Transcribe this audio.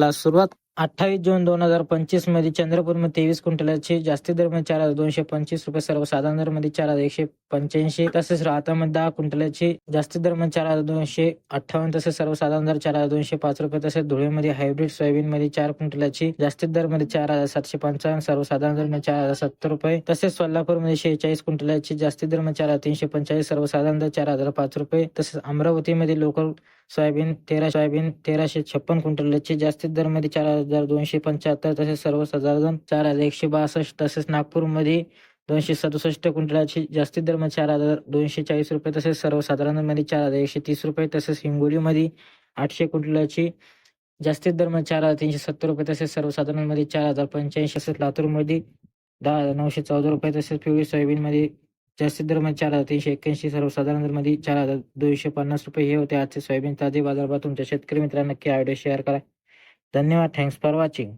व्हिडिओला सुरुवात अठ्ठावीस जून दोन हजार पंचवीसमध्ये चंद्रपूरमध्ये तेवीस क्विंटलचे जास्ती दरम्यान चार हजार दोनशे पंचवीस रुपये सर्वसाधारण दरमध्ये चार हजार एकशे पंच्याऐंशी. तसेच राहतामध्ये दहा क्विंटलचे जास्ती दरम्यान चार हजार दोनशे अठ्ठावन्न तसेच सर्वसाधारण दर चार हजार दोनशे पाच रुपये तसेच धुळेमध्ये हायब्रिड सोयाबीन मध्ये चार क्विंटलची जास्तीत दरमध्ये चार हजार सातशे पंचावन्न सर्वसाधारण दरम्यान चार हजार सत्तर रुपये तसेच सोलापूरमध्ये शेहेचाळीस क्विंटलची जास्ती दरम्यान चार हजार तीनशे पंचाळीस सर्वसाधारण दर चार हजार पाच रुपये तसेच अमरावतीमध्ये लोकल सोयाबीन तेरा सोयाबीन तेराशे छप्पन क्विंटलची जास्तीत दरमध्ये चार हजार दोनशे पंच्याहत्तर तसेच सर्वसाधारण चार हजार एकशे बासष्ट तसेच नागपूरमध्ये दोनशे सदुसष्ट क्विंटलाची जास्तीत दरमध्ये चार हजार दोनशे चाळीस रुपये तसेच सर्वसाधारणांमध्ये चार हजार एकशे तीस रुपये तसेच हिंगोलीमध्ये आठशे क्विंटलाची जास्तीत दरमध्ये चार हजार तीनशे सत्तर रुपये तसेच सर्वसाधारणांमध्ये चार हजार पंच्याऐंशी तसेच लातूरमध्ये दहा हजार नऊशे चौदा रुपये तसेच पिवळी सोयाबीनमध्ये जास्तीत दर चार हजार तीनशे एक्क्याऐंशी सर्वसाधारण दरमध्ये चार हजार दोनशे पन्नास रुपये हे होते. आजचे सोयाबीन ताजे बाजारभाव तुमच्या शेतकरी मित्रांना नक्की आयडिया शेअर करा. धन्यवाद. Thanks for watching